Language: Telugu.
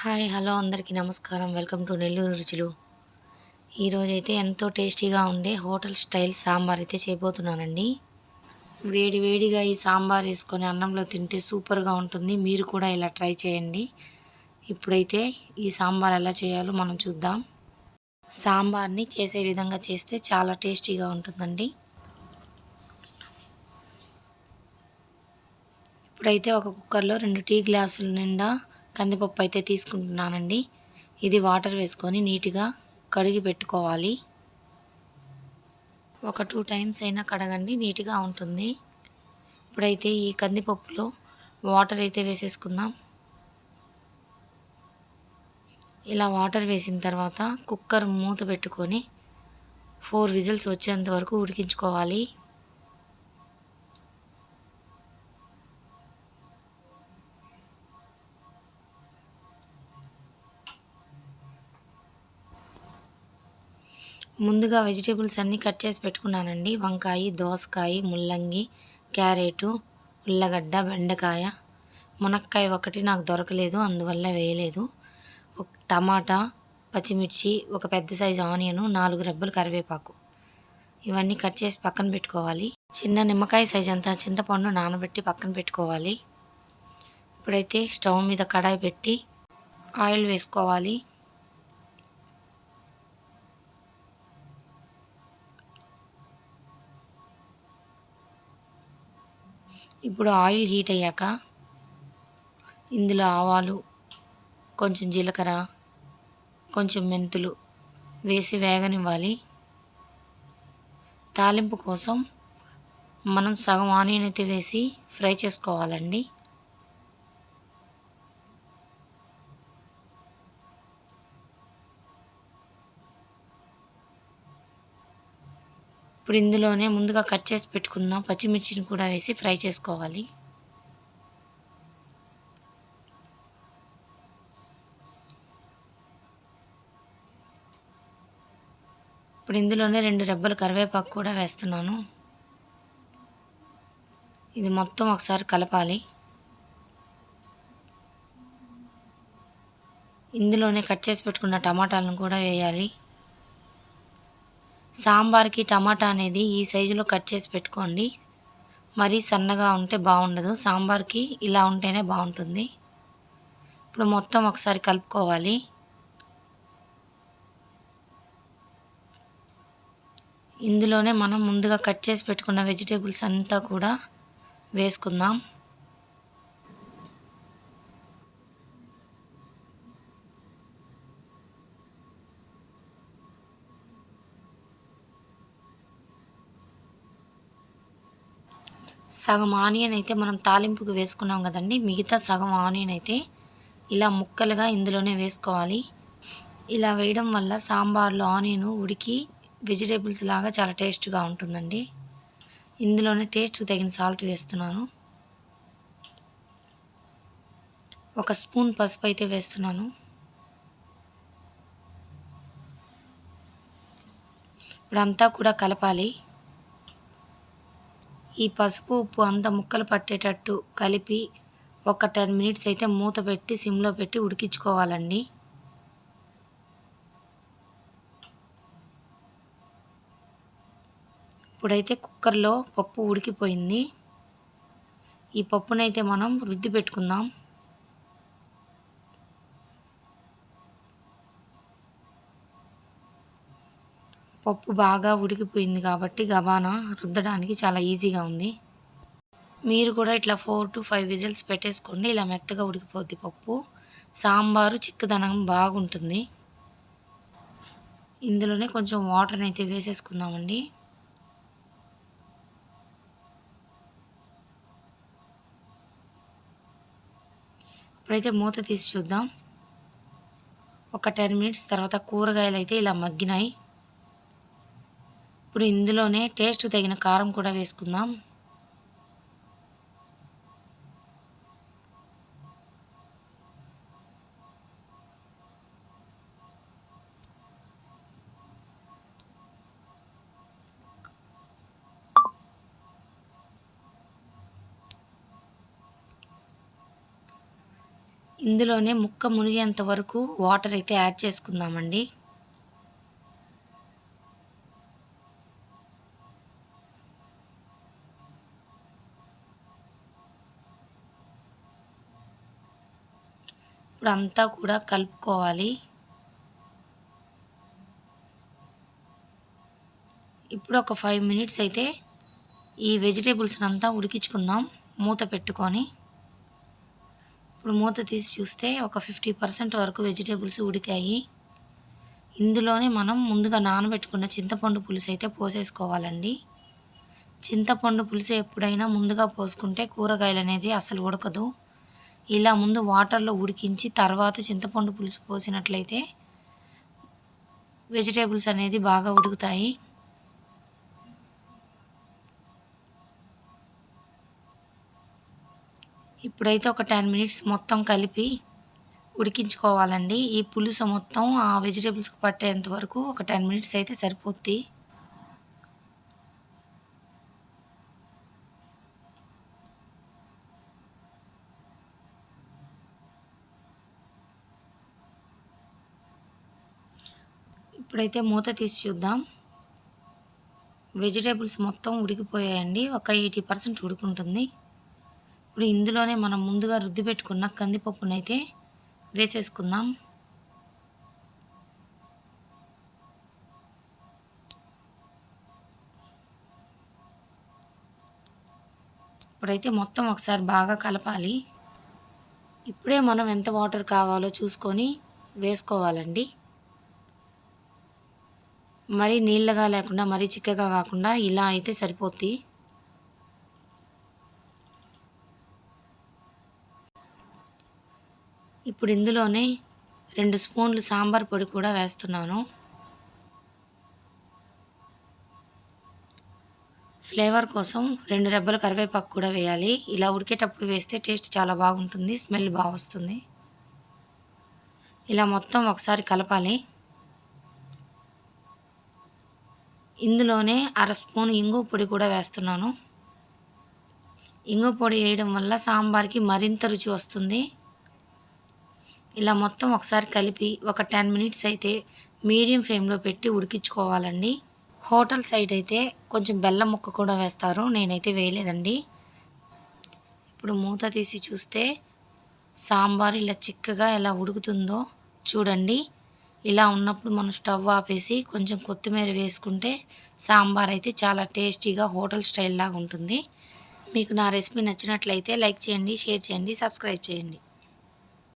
హాయ్ హలో అందరికీ నమస్కారం. వెల్కమ్ టు నెల్లూరు రుచులు. ఈరోజైతే ఎంతో టేస్టీగా ఉండే హోటల్ స్టైల్ సాంబార్ అయితే చేయబోతున్నానండి. వేడి వేడిగా ఈ సాంబార్ వేసుకొని అన్నంలో తింటే సూపర్గా ఉంటుంది. మీరు కూడా ఇలా ట్రై చేయండి. ఇప్పుడైతే ఈ సాంబార్ ఎలా చేయాలో మనం చూద్దాం. సాంబార్ని చేసే విధంగా చేస్తే చాలా టేస్టీగా ఉంటుందండి. ఇప్పుడైతే ఒక కుక్కర్లో రెండు టీ గ్లాసుల నిండా కందిపప్పు అయితే తీసుకుంటున్నానండి. ఇది వాటర్ వేసుకొని నీట్గా కడిగి పెట్టుకోవాలి. ఒక టూ టైమ్స్ అయినా కడగండి నీట్గా ఉంటుంది. ఇప్పుడైతే ఈ కందిపప్పులో వాటర్ అయితే వేసేసుకుందాం. ఇలా వాటర్ వేసిన తర్వాత కుక్కర్ మూత పెట్టుకొని ఫోర్ విజిల్స్ వచ్చేంత వరకు ఉడికించుకోవాలి. ముందుగా వెజిటేబుల్స్ అన్నీ కట్ చేసి పెట్టుకున్నానండి. వంకాయ దోసకాయ ముల్లంగి క్యారెటు ఉల్లగడ్డ బెండకాయ. మునక్కాయ ఒకటి నాకు దొరకలేదు అందువల్ల వేయలేదు. ఒక టమాటా పచ్చిమిర్చి ఒక పెద్ద సైజు ఆనియను నాలుగు రెబ్బలు కరివేపాకు. ఇవన్నీ కట్ చేసి పక్కన పెట్టుకోవాలి. చిన్న నిమ్మకాయ సైజ్ అంతా చింతపండు నానబెట్టి పక్కన పెట్టుకోవాలి. ఇప్పుడైతే స్టవ్ మీద కడాయి పెట్టి ఆయిల్ వేసుకోవాలి. ఇప్పుడు ఆయిల్ హీట్ అయ్యాక ఇందులో ఆవాలు కొంచెం జీలకర్ర కొంచెం మెంతులు వేసి వేగనివ్వాలి. తాలింపు కోసం మనం సగం ఆనియన్ అయితే వేసి ఫ్రై చేసుకోవాలండి. ఇప్పుడు ఇందులోనే ముందుగా కట్ చేసి పెట్టుకున్న పచ్చిమిర్చిని కూడా వేసి ఫ్రై చేసుకోవాలి. ఇప్పుడు ఇందులోనే రెండు రెబ్బలు కరివేపాకు కూడా వేస్తున్నాను. ఇది మొత్తం ఒకసారి కలపాలి. ఇందులోనే కట్ చేసి పెట్టుకున్న టమాటాలను కూడా వేయాలి. సాంబార్కి టమాటా అనేది ఈ సైజులో కట్ చేసి పెట్టుకోండి. మరీ సన్నగా ఉంటే బాగుండదు. సాంబార్కి ఇలా ఉంటేనే బాగుంటుంది. ఇప్పుడు మొత్తం ఒకసారి కలుపుకోవాలి. ఇందులోనే మనం ముందుగా కట్ చేసి పెట్టుకున్న వెజిటేబుల్స్ అంతా కూడా వేసుకుందాం. సగం ఆనియన్ అయితే మనం తాలింపుకి వేసుకున్నాం కదండి. మిగతా సగం ఆనియన్ అయితే ఇలా ముక్కలుగా ఇందులోనే వేసుకోవాలి. ఇలా వేయడం వల్ల సాంబార్లో ఆనియన్ ఉడికి వెజిటేబుల్స్ లాగా చాలా టేస్ట్గా ఉంటుందండి. ఇందులోనే టేస్ట్కి తగిన సాల్ట్ వేస్తున్నాను. ఒక స్పూన్ పసుపు అయితే వేస్తున్నాను. ఇప్పుడంతా కూడా కలపాలి. ఈ పసుపు ఉప్పు అంతా ముక్కలు పట్టేటట్టు కలిపి ఒక టెన్ మినిట్స్ అయితే మూత పెట్టి సిమ్లో పెట్టి ఉడికించుకోవాలండి. ఇప్పుడైతే కుక్కర్లో పప్పు ఉడికిపోయింది. ఈ పప్పునైతే మనం రుద్ది పెట్టుకుందాం. పప్పు బాగా ఉడికిపోయింది కాబట్టి గబానా రుద్దడానికి చాలా ఈజీగా ఉంది. మీరు కూడా ఇట్లా ఫోర్ టు ఫైవ్ విజిల్స్ పెట్టేసుకోండి. ఇలా మెత్తగా ఉడికిపోద్ది పప్పు. సాంబారు చిక్కదనం బాగుంటుంది. ఇందులోనే కొంచెం వాటర్ని అయితే వేసేసుకుందామండి. ఇప్పుడైతే మూత తీసి చూద్దాం. ఒక టెన్ మినిట్స్ తర్వాత కూరగాయలు అయితే ఇలా మగ్గినాయి. ఇప్పుడు ఇందులోనే టేస్ట్ తగిన కారం కూడా వేసుకుందాం. ఇందులోనే ముక్క మునిగేంత వరకు వాటర్ అయితే యాడ్ చేసుకుందామండి. ఇప్పుడు అంతా కూడా కలుపుకోవాలి. ఇప్పుడు ఒక ఫైవ్ మినిట్స్ అయితే ఈ వెజిటేబుల్స్ని అంతా ఉడికించుకుందాం. మూత పెట్టుకొని. ఇప్పుడు మూత తీసి చూస్తే ఒక ఫిఫ్టీ పర్సెంట్ వరకు వెజిటేబుల్స్ ఉడికాయి. ఇందులోనే మనం ముందుగా నానబెట్టుకున్న చింతపండు పులుసు అయితే పోసేసుకోవాలండి. చింతపండు పులుసు ఎప్పుడైనా ముందుగా పోసుకుంటే కూరగాయలు అనేది అసలు ఉడకదు. ఇలా ముందు వాటర్లో ఉడికించి తర్వాత చింతపండు పులుసు పోసినట్లయితే వెజిటేబుల్స్ అనేది బాగా ఉడుకుతాయి. ఇప్పుడైతే ఒక టెన్ మినిట్స్ మొత్తం కలిపి ఉడికించుకోవాలండి. ఈ పులుసు మొత్తం ఆ వెజిటేబుల్స్కి పట్టేంత వరకు ఒక టెన్ మినిట్స్ అయితే సరిపోద్ది. ఇప్పుడైతే మూత తీసి చూద్దాం. వెజిటేబుల్స్ మొత్తం ఉడికిపోయాయండి. ఒక ఎయిటీ పర్సెంట్ ఉడుకుంటుంది. ఇప్పుడు ఇందులోనే మనం ముందుగా రుద్ది పెట్టుకున్న కందిపప్పునైతే వేసేసుకుందాం. ఇప్పుడైతే మొత్తం ఒకసారి బాగా కలపాలి. ఇప్పుడే మనం ఎంత వాటర్ కావాలో చూసుకొని వేసుకోవాలండి. మరీ నీళ్ళగా లేకుండా మరీ చిక్కగా కాకుండా ఇలా అయితే సరిపోద్ది. ఇప్పుడు ఇందులోనే రెండు స్పూన్లు సాంబార్ పొడి కూడా వేస్తున్నాను. ఫ్లేవర్ కోసం రెండు రెబ్బలు కరివేపాకు కూడా వేయాలి. ఇలా ఉడికేటప్పుడు వేస్తే టేస్ట్ చాలా బాగుంటుంది స్మెల్ బాగా వస్తుంది. ఇలా మొత్తం ఒకసారి కలపాలి. ఇందులోనే అర స్పూన్ ఇంగు పొడి కూడా వేస్తున్నాను. ఇంగు పొడి వేయడం వల్ల సాంబార్కి మరింత రుచి వస్తుంది. ఇలా మొత్తం ఒకసారి కలిపి ఒక టెన్ మినిట్స్ అయితే మీడియం ఫ్లేమ్లో పెట్టి ఉడికించుకోవాలండి. హోటల్ సైడ్ అయితే కొంచెం బెల్లం ముక్క కూడా వేస్తారు. నేనైతే వేయలేదండి. ఇప్పుడు మూత తీసి చూస్తే సాంబార్ ఇలా చిక్కగా ఎలా ఉడుకుతుందో చూడండి. ఇలా ఉన్నప్పుడు మనం స్టవ్ ఆపేసి కొంచెం కొత్తిమీర వేసుకుంటే సాంబార్ అయితే చాలా టేస్టీగా హోటల్ స్టైల్ లాగా ఉంటుంది. మీకు నా రెసిపీ నచ్చినట్లయితే లైక్ చేయండి షేర్ చేయండి సబ్స్క్రైబ్ చేయండి.